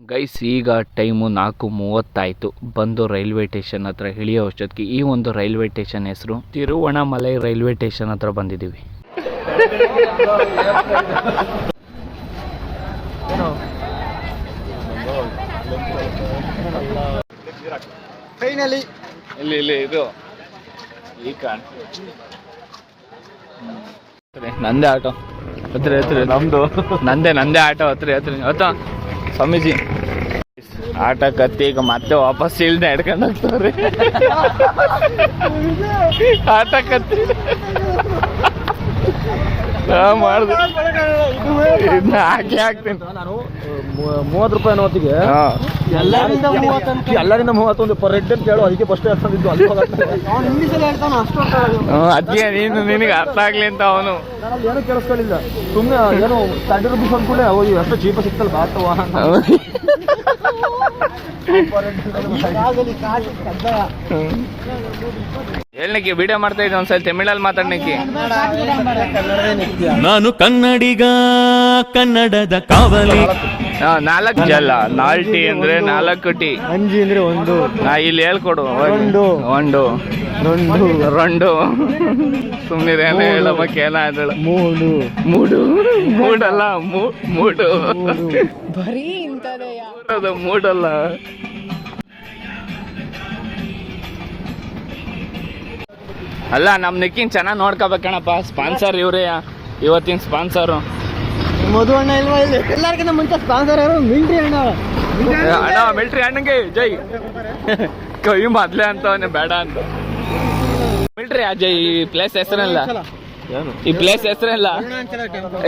Guys ಈಗ time ನಾಲ್ಕು ಮೂವತ್ತಾಯಿತು. ಬಂದು ರೈಲ್ವೆ ಸ್ಟೇಷನ್ ಹತ್ರ ಇಳಿಯೋ ಅಷ್ಟೊತ್ತಿಗೆ ಈ ಒಂದು ರೈಲ್ವೆ ಸ್ಟೇಷನ್ ಹೆಸರು ತಿರುವಣಮಲೈ ರೈಲ್ವೆ ಸ್ಟೇಷನ್ ಹತ್ರ ಬಂದಿದ್ದೀವಿ. ಫೈನಲಿ ಇಲ್ಲಿ ಇಲ್ಲಿ ಇದು. ಈ ಕಾಣ್. ನಂದೇ ಆಟೋ. ಹತ್ರ ಹತ್ರ. ನಮ್ದು. ನಂದೇ ನಂದೇ ಆಟೋ ಹತ್ರ ಹತ್ರ. ಹತ್ತ ಸ್ವಾಮೀಜಿ. ಆಟ ಕತ್ತಿ ಈಗ ಮತ್ತೆ ವಾಪಸ್ ಇಲ್ದೆ ಹಿಡ್ಕೊಂಡು ಹೋಗ್ತಾವ್ರಿ ಆಟ ಕತ್ತಿ ಮಾಡ್ದೆ. ಇದನ್ನ ಹಾಕಿ ಹಾಕ್ತೀನಿ. ನಾನು ಮೂವತ್ತು ರೂಪಾಯಿ ಅನ್ನೋತ್ತಿಗೆ ಎಲ್ಲರಿಂದ ಎಲ್ಲರಿಂದ ಮೂವತ್ತೊಂದು ಪರ್ ಹೆಡ್ ಅಂತ ಕೇಳು ಅದಕ್ಕೆ ಫಸ್ಟ್ ಹೇಳ್ತಿದ್ದು ಅಲ್ಲಿ ಅಷ್ಟು ಅದಕ್ಕೆ ನೀನು ನಿನಗೆ ಅರ್ಥ ಆಗ್ಲಿ ಅಂತ ಅವನು. ಏನು ಕೇಳಿಸ್ಕೊಳ್ಳಿಲ್ಲ ಸುಮ್ಮನೆ ಏನೋ ತರ್ಟಿ ರುಪೀಸ್ ಅಂದ್ಕೊಂಡೆ ಅವು ಎಷ್ಟು ಚೀಪ ಸಿಕ್ತಲ್ಲ ಬಾತವ ಹೇಳ್ನಿಕ್ಕಿ ವಿಡಿಯೋ ಮಾಡ್ತಾ ಇದ್ದೆ ಒಂದ್ಸಲ ತಮಿಳಲ್ಲಿ ಮಾತಾಡ್ನಿಕ್ಕಿ ನಾನು ಕನ್ನಡಿಗ ಕನ್ನಡದ ಕಾವಲಿ. ನಾಲ್ಕು ಜಲ್ಲ. ನಾಲ್ಟಿ ಟೀ ಅಂದ್ರೆ ನಾಲ್ಕು ಟೀ. ಅಂಜಿ ಅಂದ್ರೆ ಒಂದು. ನಾ ಇಲ್ಲಿ ಹೇಳ್ಕೊಡು. ಒಂದು. ಒಂದು. ರೊಂಡು. ರೊಂಡು. ಸುಮ್ಮನೆ ಹೇಳಬೇಕು ಏನಾದ್ರು ಮೂಡು. ಮೂಡು. ಮೂಡಲ್ಲ. ಮೂಡು. ಬರೀ ಇಂಥದೇ ಮೂಡಲ್ಲ. ಅಲ್ಲ ನಮ್ ನಿಕ್ಕಿನ್ ಚೆನ್ನಾಗಿ ನೋಡ್ಕೋಬೇಕಣಪ್ಪ ಸ್ಪಾನ್ಸರ್ ಇವ್ರೇ ಇವತ್ತಿನ ಸ್ಪಾನ್ಸರು. ಮಧು ಅಣ್ಣ ಇಲ್ವಾ ಇಲ್ಲಿ? ಎಲ್ಲರಿಗಿಂತ ಮುಂಚೆ ಸ್ಪಾನ್ಸರ್ ಯಾರು? ಮಿಲ್ಟ್ರಿ ಅಣ್ಣ. ಅಣ್ಣ ಮಿಲ್ಟ್ರಿ ಅಣ್ಣಂಗೆ ಜೈ ಕೈ ಮೊದ್ಲೇ ಅಂತವನೇ ಬೇಡ ಅಂತ. ಮಿಲ್ಟ್ರಿ ಅಜಯ್ ಈ ಪ್ಲೇಸ್ ಹೆಸರಲ್ಲ. ಈ ಪ್ಲೇಸ್ ಹೆಸರಲ್ಲ.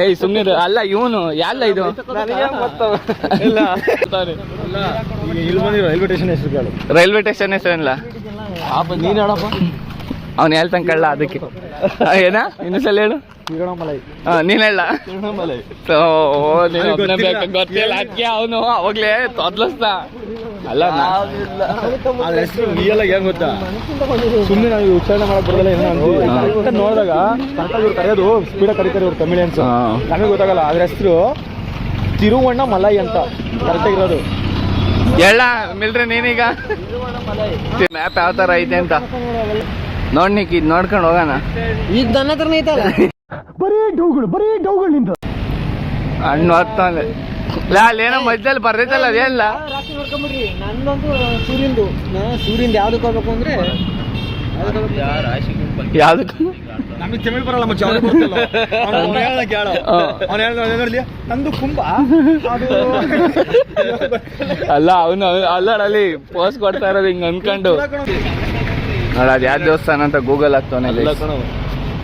ಏಯ್ ಸುಮ್ಮನೆ ಅಲ್ಲ ಇವನು ಯಾಲ್ಲ ಇದು? ರೈಲ್ವೆ ಸ್ಟೇಷನ್ ಹೆಸರು ರೈಲ್ವೆ ಸ್ಟೇಷನ್ ಹೆಸರಲ್ಲ ನೀನ್ ಹೇಳಪ್ಪ. ಅವ್ನು ಹೇಳ್ತಾನೆ ಕಳ್ಳ ಅದಕ್ಕೆ. ಏನ? ಏನ ಇನ್ನೊಂದ್ಸಲ ಹೇಳು. ನೀನ್ ಹೇಳ. ಗೊತ್ತಿಲ್ಲ. ಅದಕ್ಕೆ ಅವನು ಅವಾಗ್ಲೇ ತೊದ್ಲಸ್ತ ಅಲ್ಲ ಹೆಸರು ರಿಯಲ್ ಆಗಿ ಏನ್ ಗೊತ್ತಾ? ಸುಮ್ಮನೆ ನಾವು ಉಚ್ಚಾರಣೆ ಮಾಡಕ್ ಬರೋದಿಲ್ಲ ಏನೋ ನೋಡಿದಾಗ ಕರೆಕ್ಟಾಗಿ ಇವ್ರು ಕರೆಯೋದು ಸ್ಪೀಡಾಗಿ ಕರೀತಾರೆ ಇವ್ರು ಕಮಿಡಿಯನ್ಸ್. ನಮಗೆ ಗೊತ್ತಾಗಲ್ಲ ಅದ್ರ ಹೆಸರು ತಿರುವಣ್ಣ ಮಲೈ ಅಂತ. ಕರೆಕ್ಟಾಗಿ ಇರೋದು ಹೇಳ ಮಿಲ್ರಿ ನೀನೀಗ. ಮ್ಯಾಪ್ ಯಾವ ತರ ಐತೆ ಅಂತ. ನೋಡ್ ನಿಕ್ ಇದ್ ನೋಡ್ಕೊಂಡು ಹೋಗೋಣ. ಈಗ ನನ್ನ ಹತ್ರನೇ ಐತಲ್ಲ? ಬರೀ ಡೌಗಳು ಬರೀ ಡೌಗಳು ನಿಂತ ಹಣ್ಣು ಹತ್ತಾನೆ ಲಾ ಅಲ್ಲೇನೋ ಮಧ್ಯದಲ್ಲಿ ಬರ್ದೈತಲ್ಲ ಅದೇನಿಲ್ಲ ರಾತ್ರಿ ನೋಡ್ಕೊಂಬಿಡ್ರಿ ನಂದೊಂದು ಸೂರ್ಯಂದು. ಸೂರ್ಯಂದು ಯಾವ್ದಕ್ಕೆ ಹೋಗ್ಬೇಕು ಅಂದ್ರೆ ಯಾವ್ದಕ್ಕೂ ನಮಗೆ ತಮಿಳ್ ಬರಲ್ಲ ಮಚ್ಚ ಅವ್ನಿಗೆ ಗೊತ್ತಿಲ್ಲ. ಅವ್ನು ಹೇಳ್ದ ಕೇಳು. ಹಾ. ಅವ್ನು ಹೇಳ್ದ ನೋಡ್ಲಿ ನಂದು ಕುಂಭ ಅದು ಅಲ್ಲ ಅವನು ಅಲ್ಲಾಡಲಿ ಪೋಸ್ಟ್ ಕೊಡ್ತಾ ಇರೋದು ಹಿಂಗ್ ಅನ್ಕೊಂಡು. ನೋಡ ಅದ್ ಯಾವ ದೇವಸ್ಥಾನ ಅಂತ ಗೂಗಲ್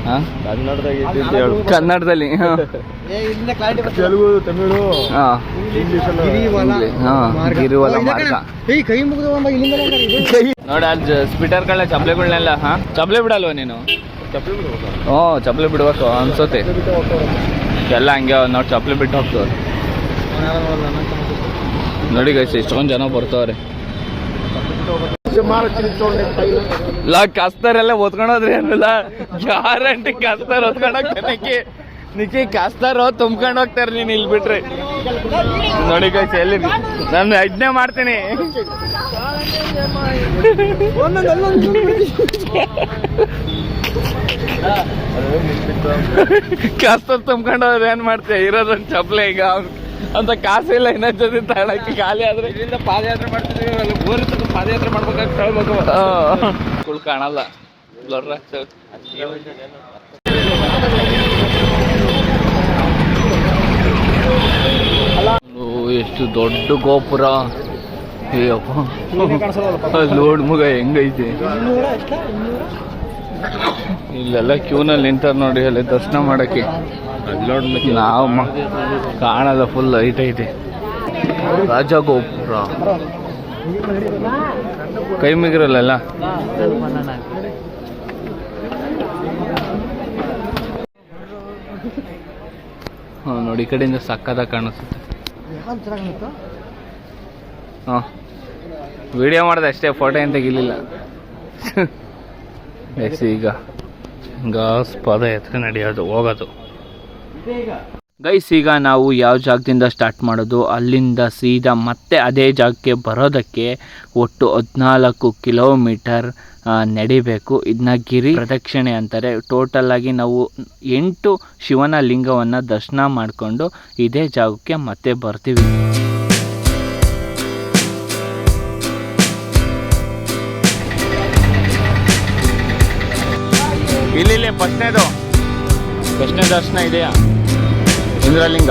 ಹಾ? ಕನ್ನಡದಾಗ ಕನ್ನಡದಲ್ಲಿ ಹಾ. ತೆಲುಗು ತಮಿಳು ಹಾ. ಇಂಗ್ಲಿಷ್ ಹಾ, ಗಿರಿವಲ ಮಾರ್ಗ. ಕೈ ಮುಗಿದು ನೋಡ ಅಲ್ಲಿ ಸ್ಪೀಟರ್ಗಳ ಚಪ್ಲೆಗಳನ್ನೆಲ್ಲ ಹಾ? ಚಪ್ಲೆ ಬಿಡಲ್ವ ನೀನು? ಹ್ಞೂ ಚಪ್ಲೆ ಬಿಡ್ಬೇಕು ಅನ್ಸುತ್ತೆ. ಎಲ್ಲ ಹಂಗೆ ನೋಡಿ ಚಪ್ಲೆ ಬಿಟ್ಟು ಹೋಗ್ತವ್ರೆ. ನೋಡಿ ಗೈಸ್ ಎಷ್ಟೊಂದು ಜನ ಬರ್ತಾವ್ರೆ ಇಲ್ಲ, ಕಸ್ತಾರೆಲ್ಲ ಒತ್ಕೊಂಡೋದ್ರಿ ಅನ್ನಲ್ಲ ಗ್ಯಾರಂಟಿ ಕಸ್ತಾರ ಓದ್ಕೊಂಡು ಹೋಗ್ತಾರೆ ನಿಕ್ಕಿ. ನಿಕ್ಕಿ, ಕಸ್ತಾರ ತುಂಬ್ಕೊಂಡು ಹೋಗ್ತಾರೆ ನೀನು ಇಲ್ಲಿ ಬಿಟ್ರಿ. ನೋಡಿ ಕೈ ಎಲ್ಲಿ ನಾನು ಯಜ್ಞೆ ಮಾಡ್ತೀನಿ. ಕಷ್ಟ ತುಂಬ್ಕೊಂಡು ಹೋದ್ರೆ ಏನ್ ಮಾಡ್ತೀಯ? ಇರೋದೊಂದು ಚಪ್ಲೆ ಈಗ ಅಂತ ಕಾಸಿಲ್ಲ ಇನ್ನೊಂದ್ ಜೊತೆ ತಗೊಳಕ್ಕೆ ಖಾಲಿ ಆದ್ರೆ? ಇಲ್ಲಿಂದ ಪಾದಯಾತ್ರೆ ಮಾಡ್ತಿದ್ದೀವಿ ಬೋರಿ ತನಕ ಪಾದಯಾತ್ರೆ ಮಾಡ್ಬೇಕಾಗಿ ಕೇಳ್ಬೇಕು ಕುಳ್ ಕಾಣಲ್ಲ. ಬ್ಲರ್ ಎಷ್ಟು ದೊಡ್ಡ ಗೋಪುರ. ಲೋಡ್ ಮಗ ಹೆಂಗೈತೆ? ಇಲ್ಲೆಲ್ಲ ಕ್ಯೂನಲ್ಲಿ ನಿಂತಾರ ನೋಡಿ ಅಲ್ಲಿ ದರ್ಶನ ಮಾಡಕ್ಕೆ. ನಾವು ಕಾಣಲ್ಲ ಫುಲ್ ಲೈಟ್ ಐತೆ. ರಾಜ ಗೋಪುರ ಕೈ ಮಿಗಿರಲ್ಲ ನೋಡಿ, ಈ ಕಡೆಯಿಂದ ಸಕ್ಕದ ಕಾಣಿಸುತ್ತೆ. ಹಾಂ. ವಿಡಿಯೋ ಮಾಡಿದೆ ಅಷ್ಟೇ ಫೋಟೋ ಏನು ತೆಗಿಲಿಲ್ಲ. ಎಸ್, ಈಗ ಗಾಸ್ ಪಾದಯಾತ್ರೆ ನಡೆಯೋದು, ಹೋಗೋದು. ಗೈಸ್ ಈಗ ನಾವು ಯಾವ ಜಾಗದಿಂದ ಸ್ಟಾರ್ಟ್ ಮಾಡೋದು? ಅಲ್ಲಿಂದ ಸೀದಾ ಮತ್ತೆ ಅದೇ ಜಾಗಕ್ಕೆ ಬರೋದಕ್ಕೆ ಒಟ್ಟು ಹದಿನಾಲ್ಕು ಕಿಲೋಮೀಟರ್ ನಡಿಬೇಕು. ಇದನ್ನ ಗಿರಿ ಪ್ರದಕ್ಷಿಣೆ ಅಂತಾರೆ. ಟೋಟಲ್ ಆಗಿ ನಾವು ಎಂಟು ಶಿವನ ಲಿಂಗವನ್ನು ದರ್ಶನ ಮಾಡಿಕೊಂಡು ಇದೇ ಜಾಗಕ್ಕೆ ಮತ್ತೆ ಬರ್ತೀವಿ. ಇಲ್ಲಿ ಫಸ್ಟ್ನೇದು ಫಸ್ಟ್ನೇ ದರ್ಶನ ಇದೆಯಾ? ಇಂದ್ರಲಿಂಗ.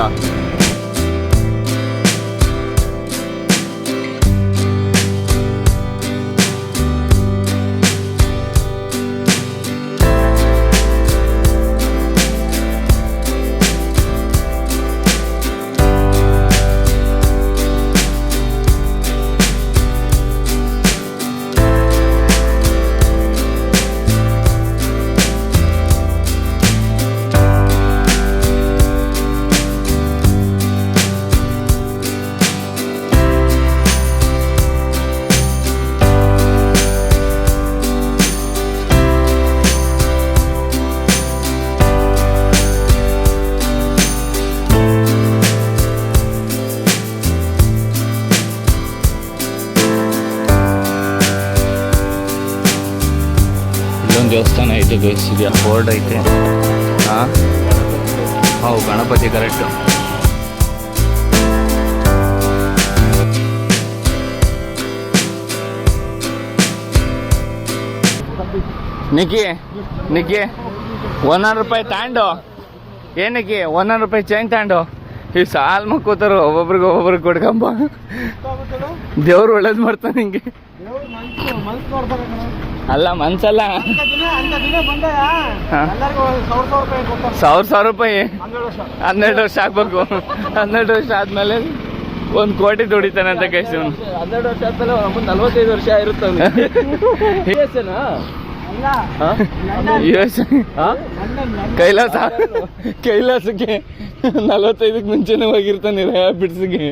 ಗೈಸ್ ಇದೆಯಾ ಬೋರ್ಡ್ ಐತೆ. ಹಾಂ? ಹೌ ಗಣಪತಿ ಕರೆಕ್ಟು. ನಿಕ್ಕಿ ನಿಕ್ಕಿ ಒಂದೊಂದು ರೂಪಾಯಿ ತಗೊಂಡು ಏನಕ್ಕೆ ಒಂದೊಂದು ರೂಪಾಯಿ ಚೈನ್ ತಗೊಂಡು ಈ ಸಾಲ್ ಮಕ್ಕೋತಾರ ಒಬ್ಬೊಬ್ರಿಗೆ ಒಬ್ಬೊಬ್ರಿಗೆ ಕೊಡ್ಕೊಂಬ. ದೇವ್ರು ಒಳ್ಳೇದು ಮಾಡ್ತಾನೆ ಹಿಂಗೆ. ಅಲ್ಲ ಮನ್ಸಲ್ಲ. ಸಾವಿರ ಸಾವಿರ ರೂಪಾಯಿ ಹನ್ನೆರಡು ವರ್ಷ. ಆಗ್ಬೇಕು. ಹನ್ನೆರಡು ವರ್ಷ ಆದ್ಮೇಲೆ ಒಂದು ಕೋಟಿ ದುಡಿತಾನೆ ಅಂತ ಕೈಸಿ ಹನ್ನೆರಡು ವರ್ಷ ಆದ್ಮೇಲೆ ಒಂದು ನಲ್ವತ್ತೈದು ವರ್ಷ ಇರುತ್ತೆ ಕೈಲಾಸ ಕೈಲಾಸಕ್ಕೆ ನಲ್ವತ್ತೈದಕ್ಕೆ ಮುಂಚೆನೆ ಹೋಗಿರ್ತಾನೆ ಬಿಡ್ಸಿಗೆ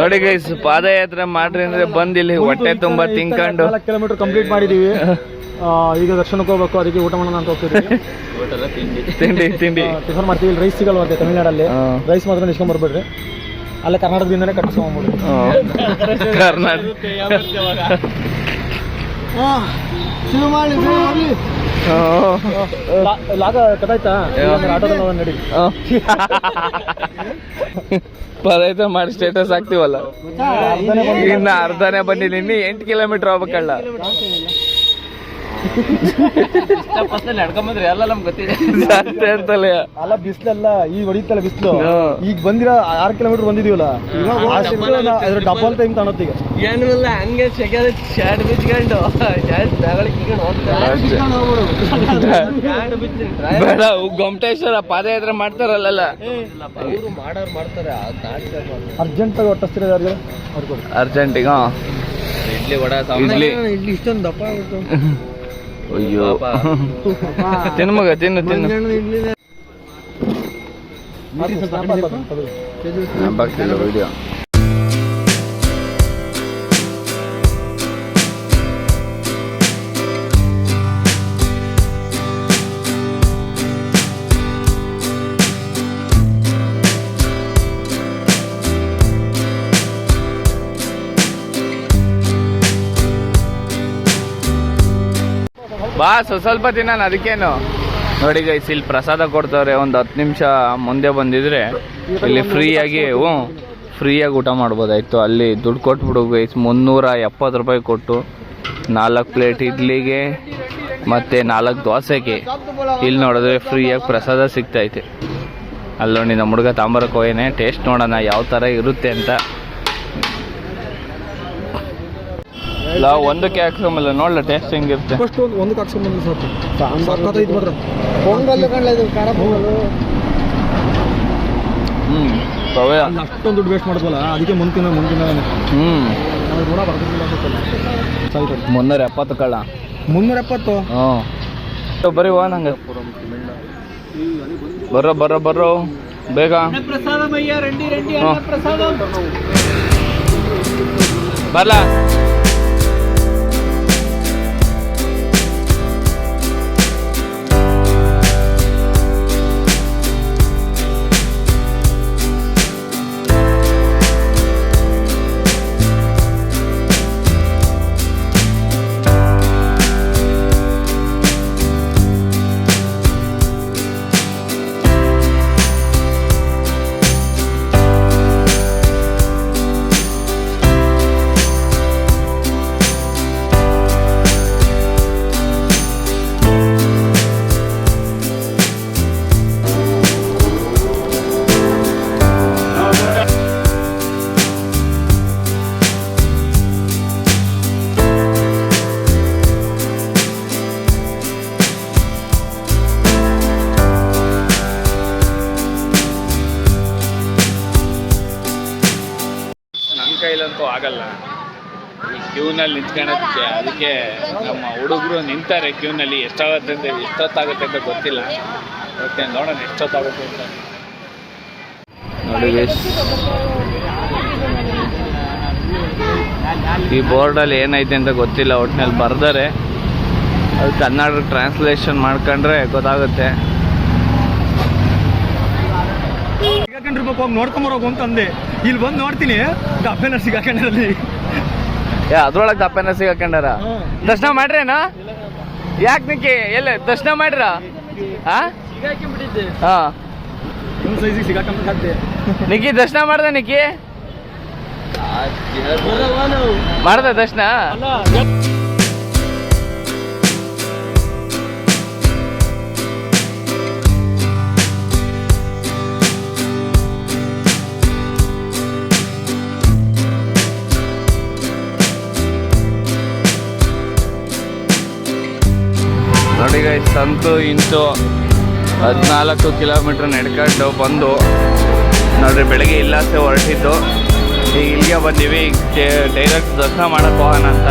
ನೋಡಿ ಗೈಸ್ ಪಾದಯಾತ್ರೆ ಮಾಡ್ರಿ ಅಂದ್ರೆ ಬಂದ್ ಇಲ್ಲಿ ಹೊಟ್ಟೆ ತುಂಬಾ ತಿನ್ಕೊಂಡು. ಕಿಲೋಮೀಟರ್ ಕಂಪ್ಲೀಟ್ ಮಾಡಿದೀವಿ. ಈಗ ದರ್ಶನಕ್ಕೆ ಹೋಗ್ಬೇಕು ಅದಕ್ಕೆ ಊಟ ಮಾಡೋಣ ಅಂತ ಹೋಗ್ತೀವಿ ತಿಂಡಿ. ತಿಂಡಿ ಟಿಫನ್ ಮಾಡ್ತೀವಿ ಇಲ್ಲಿ ರೈಸ್ ಸಿಗಲ್ವಂತೆ ತಮಿಳ್ನಾಡಲ್ಲಿ. ರೈಸ್ ಮಾತ್ರ ನಿಷ್ಕೊಂಡ್ ಬರ್ಬೇಡ್ರಿ. ಅಲ್ಲೇ ಕರ್ನಾಟಕದಿಂದನೇ ಕಟ್ಟಿಸ್ಕೊಂಡ್ಬಿಡ್ರಿ ಕರ್ನಾಟಕ. ಲಾಗ ಕದಾಯ್ತಾ ಆಟೋದಲ್ಲಿ ಹೋಗೋಣ ನಡಿ. ಪದೈತ ಮಾಡಿ ಸ್ಟೇಟಸ್ ಹಾಕ್ತಿವಲ್ಲ? ಇನ್ನ ಅರ್ಧನೇ ಇನ್ನು ಎಂಟು ಕಿಲೋಮೀಟರ್ ಹೋಗ್ಬೇಕಲ್ಲ. ನಡ್ಕೊಂಬಂದ್ರೆ ಎಲ್ಲ ನಮ್ಗೆ ಗೊತ್ತಿದೆ. ಅಷ್ಟೇ ಅಂತಲೇ. ಅಲ್ಲ ಬಿಸ್ಲೆಲ್ಲ ಈಗ ಹೊಡಿತಲ್ಲ ಬಿಸ್ಲು. ಈಗ ಬಂದಿರ ಆರು ಕಿಲೋಮೀಟರ್ ಬಂದಿದೀವಲ್ಲ? ಅದ್ರ ಡಬಲ್ ಟೈಮ್ ಕಾಣುತ್ತೆ ಈಗ. ಏನಿಲ್ಲ ಹಂಗೆ ಶಾಡ್ ಬಿಚ್ಕೊಂಡು ಶಾಡ್. ಬೇಡ ಗೊಮಟೇಶ್ವರ ಪಾದಯಾತ್ರೆ ಮಾಡ್ತಾರಲ್ಲ ಅವರು ಮಾಡೋರು ಮಾಡ್ತಾರೆ ಅರ್ಜೆಂಟ್ ಆಗಿ ಅವ್ರಿಗೆ ಇಡ್ಲಿ ವಡ ಇಡ್ಲಿ. ಇಡ್ಲಿ ಇಷ್ಟೊಂದು ದಪ್ಪ ಆಗುತ್ತೆ ಅಯ್ಯೋ. ತಿನ್ನು ಮಗ ತಿನ್ನು ತಿನ್ನು. ಬರ್ತಿಲ್ಲ ವಿಡಿಯೋ ಸ್ವಲ್ಪ ದಿನ ಅದಕ್ಕೇನು ನೋಡಿ ಗೈಸ್ ಇಲ್ಲಿ ಪ್ರಸಾದ ಕೊಡ್ತವ್ರೆ, ಒಂದು ಹತ್ತು ನಿಮಿಷ ಮುಂದೆ ಬಂದಿದ್ರೆ ಇಲ್ಲಿ ಫ್ರೀಯಾಗಿ, ಹ್ಞೂ, ಫ್ರೀಯಾಗಿ ಊಟ ಮಾಡ್ಬೋದಾಯ್ತು. ಅಲ್ಲಿ ದುಡ್ಡು ಕೊಟ್ಬಿಡು ಗೈಸ್ ಮುನ್ನೂರ ಎಪ್ಪತ್ತು ರೂಪಾಯಿ ಕೊಟ್ಟು ನಾಲ್ಕು ಪ್ಲೇಟ್ ಇಡ್ಲಿಗೆ ಮತ್ತು ನಾಲ್ಕು ದೋಸೆಗೆ. ಇಲ್ಲಿ ನೋಡಿದ್ರೆ ಫ್ರೀಯಾಗಿ ಪ್ರಸಾದ ಸಿಗ್ತೈತೆ ಅಲ್ಲಿ ನೋಡಿ ನಮ್ಮ ಹುಡುಗ ತಾಂಬರಕ್ಕೆ ಹೋಗೇನೆ ಟೇಸ್ಟ್ ನೋಡೋಣ ಯಾವ ಥರ ಇರುತ್ತೆ ಅಂತ. ಇಲ್ಲ ಒಂದಕ್ಕೆ ಹಾಕ್ಸೋಮಲ್ಲ ನೋಡ್ಲ ಟೇಸ್ಟ್ ಹೆಂಗಿರುತ್ತೆ ಫಸ್ಟ್ ಒಂದು ಒಂದಕ್ಕೆ ಹಾಕ್ಸ್ಕೊಂಬಂದು ಸಾಕು. ಸಕ್ಕತ್ತೈತೆ ಮಾತ್ರ. ಇದು ಖಾರ ಪೊಂಗಲ್? ಹ್ಞೂ ಪವೆ ಅಷ್ಟೊಂದು ದುಡ್ಡು ವೇಸ್ಟ್ ಮಾಡಿದ್ವಲ್ಲ ಅದಕ್ಕೆ ಮುಂದಿನ ಮುಂದಿನ ಹ್ಞೂ ಕೂಡ ಬರ್ತಿಲ್ಲ ಮುನ್ನೂರ ಎಪ್ಪತ್ತು ಕಳ್ಳ. ಮುನ್ನೂರ ಎಪ್ಪತ್ತು? ಹ್ಞೂ. ಬರೀ ವಾ ನಂಗೆ ಬರ್ರೋ ಬರ್ರೋ ಬರ್ರೋ ಬೇಗ. ರಂಡಿ. ಪ್ರಸಾದ ಬರ್ಲಾ. ಕ್ಯೂನಲ್ಲಿ ನಿಂತ್ಕೊಳ್ಳೋದಕ್ಕೆ ಅದಕ್ಕೆ ನಮ್ಮ ಹುಡುಗರು ನಿಂತಾರೆ ಕ್ಯೂನಲ್ಲಿ. ಎಷ್ಟಾಗುತ್ತೆ ಅಂತ ಎಷ್ಟೊತ್ತಾಗುತ್ತೆ ಅಂತ ಗೊತ್ತಿಲ್ಲ. ಓಕೆ ನೋಡೋಣ ಎಷ್ಟೊತ್ತಾಗುತ್ತೆ ಅಂತ. ನೋಡಿ. ಈ ಬೋರ್ಡಲ್ಲಿ ಏನೈತೆ ಅಂತ ಗೊತ್ತಿಲ್ಲ. ಒಟ್ಟಿನಲ್ಲಿ ಬರ್ದಾರೆ ಅದು ಕನ್ನಡ ಟ್ರಾನ್ಸ್ಲೇಷನ್ ಮಾಡ್ಕೊಂಡ್ರೆ ಗೊತ್ತಾಗುತ್ತೆ. ಸಿಗಾಕೊಂಡಿರ್ಬೇಕು ಹೋಗಿ ನೋಡ್ಕೊಂಬರೋಗು ಅಂತ ಅಂದೆ. ಇಲ್ಲಿ ಬಂದು ನೋಡ್ತೀನಿ. ಡಬ್ಬೆನ ಸಿಗಾಕೊಂಡಿರಲ್ಲಿ. ಏ ಅದ್ರೊಳಗೆ ದಪ್ಪನ ಸಿಗಾಕೊಂಡಾರ ದರ್ಶನ ಮಾಡ್ರೇನ? ಯಾಕೆ ನಿಕ್ಕಿ? ಎಲ್ಲ? ದರ್ಶನ ಮಾಡ್ರ? ನಿಕ್ಕಿ ದರ್ಶನ ಮಾಡ್ದ ನಿಕ್ಕಿ? ಮಾಡ್ದ ದರ್ಶನ? ಗೈಸ್ ಸಂತು ಇಂಟು ಹದಿನಾಲ್ಕು ಕಿಲೋಮೀಟ್ರ್ ನಡ್ಕೊಂಡು ಬಂದು ನೋಡ್ರಿ, ಬೆಳಗ್ಗೆ ಇಲ್ಲಾಸೆ ಹೊರಟಿದ್ದು. ಈಗ ಇಲ್ಲಿಗೆ ಬಂದೀವಿ ಡೈರೆಕ್ಟ್ ದರ್ಶನ ಮಾಡೋಕ್ಕೆ ಹೋಗೋಣ ಅಂತ.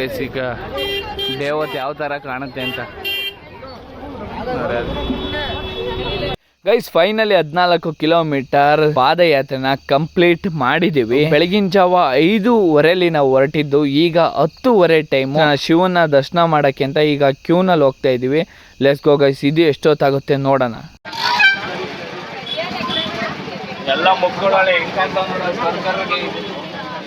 ಗೈಸ್ ಈಗ ದೇವತೆ ಯಾವ ಥರ ಕಾಣುತ್ತೆ ಅಂತ. ಗೈಸ್ ಫೈನಲಿ ಹದಿನಾಲ್ಕು ಕಿಲೋಮೀಟರ್ ಪಾದಯಾತ್ರೆನ ಕಂಪ್ಲೀಟ್ ಮಾಡಿದೀವಿ. ಬೆಳಗಿನ ಜಾವ ಐದೂವರೆಲಿ ನಾವು ಹೊರಟಿದ್ದು, ಈಗ ಹತ್ತುವರೆ ಟೈಮ್ ಶಿವನ ದರ್ಶನ ಮಾಡಕ್ಕೆ ಅಂತ ಈಗ ಕ್ಯೂನಲ್ಲಿ ಹೋಗ್ತಾ ಇದೀವಿ. ಲೆಸ್ ಗೋ ಗೈಸ್ ಇದು ಎಷ್ಟೊತ್ತಾಗುತ್ತೆ ನೋಡೋಣ. ಎಲ್ಲ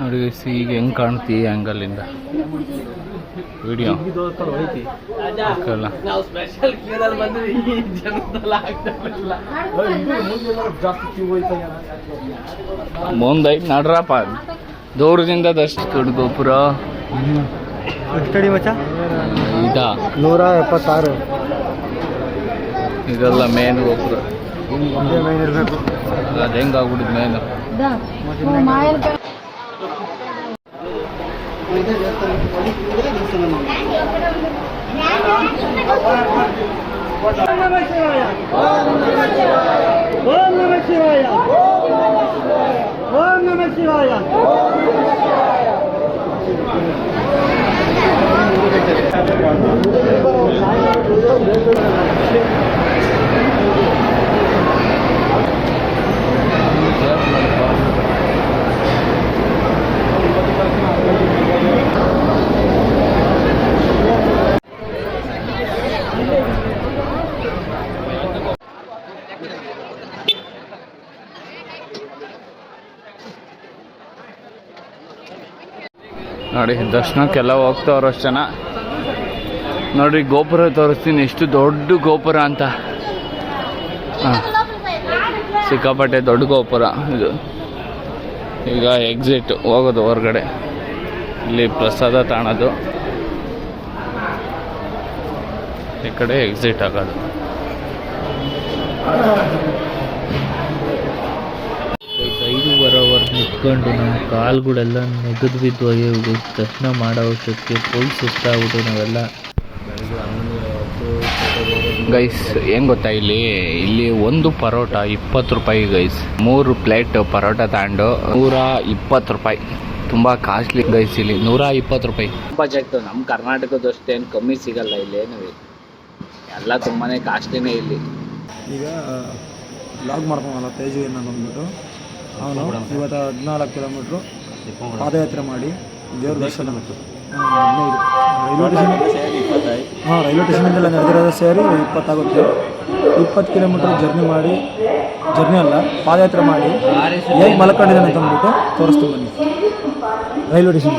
ನೋಡು ಈಗ ಹೆಂಗ್ ಕಾಣ್ತಿ ಆ್ಯಂಗಲಿಂದ ವಿಡಿಯೋ ಮುಂದೈತ್ ನಡ್ರಪ್ಪ. ದೂರದಿಂದ ದಷ್ಟು ದೊಡ್ಡ ಗೋಪುರ. ಸ್ಟಡಿ ಮಚ್ಚ? ಇದ? ನೂರ ಎಪ್ಪತ್ತಾರು. ಇದೆಲ್ಲ ಮೇನ್ ಗೋಪುರ. ಮೇನ್ ಮೈನ್ మీద చేస్తాను కూడా చేస్తున్నాను ఓం నమ శివాయ ఓం నమ శివాయ ఓం నమ శివాయ ದರ್ಶನಕ್ಕೆಲ್ಲ ಹೋಗ್ತಾವ್ರು ಅಷ್ಟು ಜನ. ನೋಡ್ರಿ, ಗೋಪುರ ತೋರಿಸ್ತೀನಿ, ಎಷ್ಟು ದೊಡ್ಡ ಗೋಪುರ ಅಂತ. ಹಾಂ. ಸಿಕ್ಕಾಪಟ್ಟೆ ದೊಡ್ಡ ಗೋಪುರ ಇದು. ಈಗ ಎಕ್ಸಿಟ್ ಹೋಗೋದು ಹೊರಗಡೆ. ಇಲ್ಲಿ ಪ್ರಸಾದ ತಾಣದು. ಈ ಕಡೆ ಎಕ್ಸಿಟ್ ಆಗೋದು. ನಿಂತ್ಕೊಂಡು ನಮ್ಮ ಕಾಲುಗಳೆಲ್ಲ ನೆಗೆದು ಬಿದ್ದು ಹೋಗಿ ದರ್ಶನ ಮಾಡೋ ಫುಲ್ ಸುಸ್ತಾಗ್ಬಿಟ್ಟು ನಾವೆಲ್ಲ. ಗೈಸ್ ಏನು ಗೊತ್ತಾ ಇಲ್ಲಿ? ಇಲ್ಲಿ ಒಂದು ಪರೋಟ ಇಪ್ಪತ್ತು ರೂಪಾಯಿ ಗೈಸ್. ಮೂರು ಪ್ಲೇಟ್ ಪರೋಟ ತಗೊಂಡು ನೂರ ಇಪ್ಪತ್ತು ರೂಪಾಯಿ. ತುಂಬ ಕಾಸ್ಟ್ಲಿ ಗೈಸ್ ಇಲ್ಲಿ. ನೂರ ಇಪ್ಪತ್ತು ರೂಪಾಯಿ. ಬಜೆಟ್ ನಮ್ಮ ಕರ್ನಾಟಕದಷ್ಟೇನು ಏನು ಕಮ್ಮಿ ಸಿಗಲ್ಲ ಇಲ್ಲಿ ಏನು ಎಲ್ಲ ತುಂಬಾ ಕಾಸ್ಟ್ಲಿನೇ ಇಲ್ಲಿ. ಈಗ ಲಾಗ್ ಮಾಡ್ಕೊಂಡಲ್ಲ ತೇಜು ಏನ ಬಂದ್ಬಿಟ್ಟು ಅವನು ಇವತ್ತು ಹದಿನಾಲ್ಕು ಕಿಲೋಮೀಟ್ರು ಪಾದಯಾತ್ರೆ ಮಾಡಿ ದೇವ್ರ ದರ್ಶನ ಹಾಂ, ಹದಿನೈದು ರೈಲ್ವೆ ಸ್ಟೇಷನ್ ಹಾಂ ರೈಲ್ವೆ ಸ್ಟೇಷನಿಂದೆಲ್ಲ ನಡೆದಿರೋದು ಸೇರಿ ಇಪ್ಪತ್ತಾಗುತ್ತೆ. ಇಪ್ಪತ್ತು ಕಿಲೋಮೀಟ್ರ್ ಜರ್ನಿ ಮಾಡಿ ಜರ್ನಿ ಅಲ್ಲ ಪಾದಯಾತ್ರೆ ಮಾಡಿ ಹೇಗೆ ಮಲ್ಕೊಂಡಿದ್ದಾನೆ ಅಂತ ಅಂದ್ಬಿಟ್ಟು ತೋರಿಸ್ತೀವಿ ಬನ್ನಿ. ರೈಲ್ವೆ ಸ್ಟೇಷನ್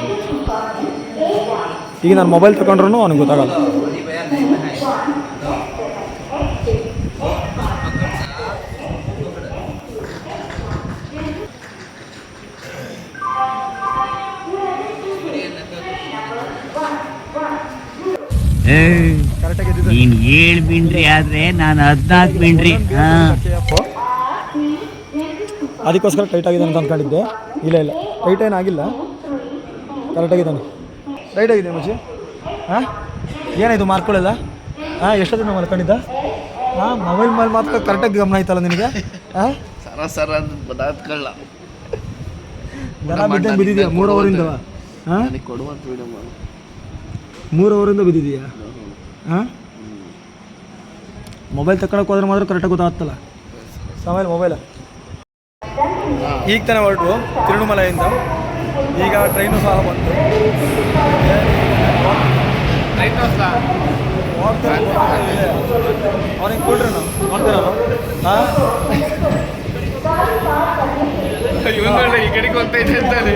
ಈಗ ನಾನು ಮೊಬೈಲ್ ತಗೊಂಡ್ರು ಅವ್ನಿಗೆ ಗೊತ್ತಾಗಲ್ಲ. ನೀನ್ ಏಳ್ ಮಿಂಡ್ರಿ ಆದ್ರೆ ನಾನು ಹದ್ನಾಲ್ಕು ಮಿಂಡ್ರಿ ಹಾ. ಅದಕ್ಕೋಸ್ಕರ ಟೈಟ್ ಆಗಿದೆ ಅಂತ ಅನ್ಕೊಂಡಿದ್ದೆ ಇಲ್ಲ ಇಲ್ಲ. ಟೈಟ್ ಏನಾಗಿಲ್ಲ ಕರೆಕ್ಟಾಗಿದ್ದಾನೆ ಟೈಟ್ ಆಗಿದೆ ಮಜಿ ಹಾಂ? ಏನಾಯ್ತು ಮಾರ್ಕೊಳ್ಳಲ್ಲ ಹಾಂ ಎಷ್ಟೊತ್ತಿನ ಮಲ್ಕೊಂಡಿದ್ದ ಹಾಂ ಮೊಬೈಲ್ ಮೇಲೆ ಮಾತ್ರ ಕರೆಕ್ಟಾಗಿ ಗಮನ ಆಯ್ತಲ್ಲ ನಿನಗೆ? ಹಾಂ? ಸರ ಸರ ಬದಾತ್ಕೊಳ್ಳ. ದನ ಬಿದ್ದಂಗೆ ಬಿದ್ದಿದ್ಯಾ? ಮೂರು ಅವರಿಂದ ಹಾಂ? ಕೊಡುವಂತ ವಿಡಿಯೋ ಮಾಡು. ಮೂರು ಅವರಿಂದ ಬಿದ್ದಿದೆಯಾ? ಹಾಂ ಮೊಬೈಲ್ ತಗೊಳಕ್ಕೆ ಹೋದ್ರೆ ಮಾತ್ರ ಕರೆಕ್ಟಾಗಿ ಗೊತ್ತಾಗ್ತಲ್ಲ. ಸಮಯ ಮೊಬೈಲ ಈಗ ತಾನೇ ಹೊರಟು ತಿರುಣಮಲೆಯಿಂದ. ಈಗ ಟ್ರೈನು ಸಹ ಬಂತು. ಅವ್ರಿಗೆ ಕೊಡ್ರಿ ನಾವು ನೋಡ್ತೀರ ಹಾಂ ಈ ಕಡೆಗೆ ಹೋಗ್ತೈತೆ ಅಂತಾನೆ.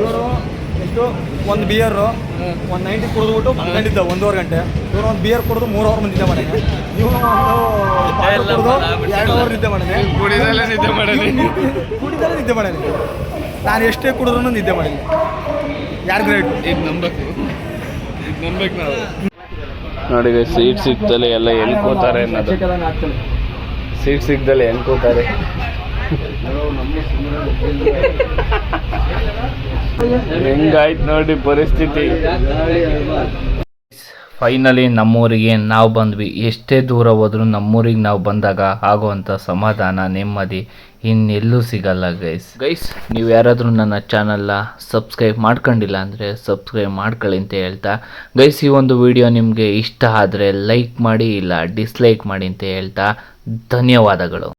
ಇವರು ಎಷ್ಟು? ಒಂದು ಬಿಯರು ಒಂದು ನೈಂಟಿ ಕುಡಿದ್ಬಿಟ್ಟು ಮಲ್ಕೊಂಡಿದ್ದ ಒಂದೂವರೆ ಗಂಟೆ. ಇವರು ಒಂದು ಬಿಯರ್ ಕುಡಿದು ಮೂರು ಅವರ್ ನಿದ್ದೆ ಮಾಡಿದೆ ಇವನು ಒಂದು ಬಾಟ್ಲು ಎರಡು ಅವರ್ ನಿದ್ದೆ ಮಾಡಿದೆ ಕುಡಿದಲ್ಲೇ ನಿದ್ದೆ ಮಾಡೋದು ಕುಡಿದಲ್ಲೇ ನಿದ್ದೆ ಮಾಡಿದೆ ನಾನು ಎಷ್ಟೇ ಕುಡಿದ್ರು ನಿದ್ದೆ ಮಾಡಿದೆ ಯಾರು ಗ್ರೇಟ್ ಇದು ನಂಬೇಕು. ಇದು ನಂಬೇಕು ನಾವು. ನೋಡಿ ಸೀಟ್ ಸಿಗ್ತಲೇ ಎಲ್ಲ ಎಲ್ಲಿ ಕೂತಾರೆ ಅನ್ನೋದು. ಸೀಟ್ ಸಿಗ್ದಲ್ಲಿ ಹೆಂಗ್ ಕೂತಾರೆ? ಹೆಂಗಾಯ್ತು ನೋಡಿ ಪರಿಸ್ಥಿತಿ. ಫೈನಲಿ ನಮ್ಮೂರಿಗೆ ನಾವು ಬಂದ್ವಿ. ಎಷ್ಟೇ ದೂರ ಹೋದ್ರೂ ನಮ್ಮೂರಿಗೆ ನಾವು ಬಂದಾಗ ಆಗುವಂಥ ಸಮಾಧಾನ, ನೆಮ್ಮದಿ ಇನ್ನೆಲ್ಲೂ ಸಿಗಲ್ಲ ಗೈಸ್ ಗೈಸ್ ನೀವು ಯಾರಾದರೂ ನನ್ನ ಚಾನಲ್ನ ಸಬ್ಸ್ಕ್ರೈಬ್ ಮಾಡ್ಕೊಂಡಿಲ್ಲ ಅಂದರೆ ಸಬ್ಸ್ಕ್ರೈಬ್ ಮಾಡ್ಕೊಳ್ಳಿ ಅಂತ ಹೇಳ್ತಾ. ಗೈಸ್ ಈ ಒಂದು ವಿಡಿಯೋ ನಿಮಗೆ ಇಷ್ಟ ಆದರೆ ಲೈಕ್ ಮಾಡಿ, ಇಲ್ಲ ಡಿಸ್ಲೈಕ್ ಮಾಡಿ ಅಂತ ಹೇಳ್ತಾ. ಧನ್ಯವಾದಗಳು.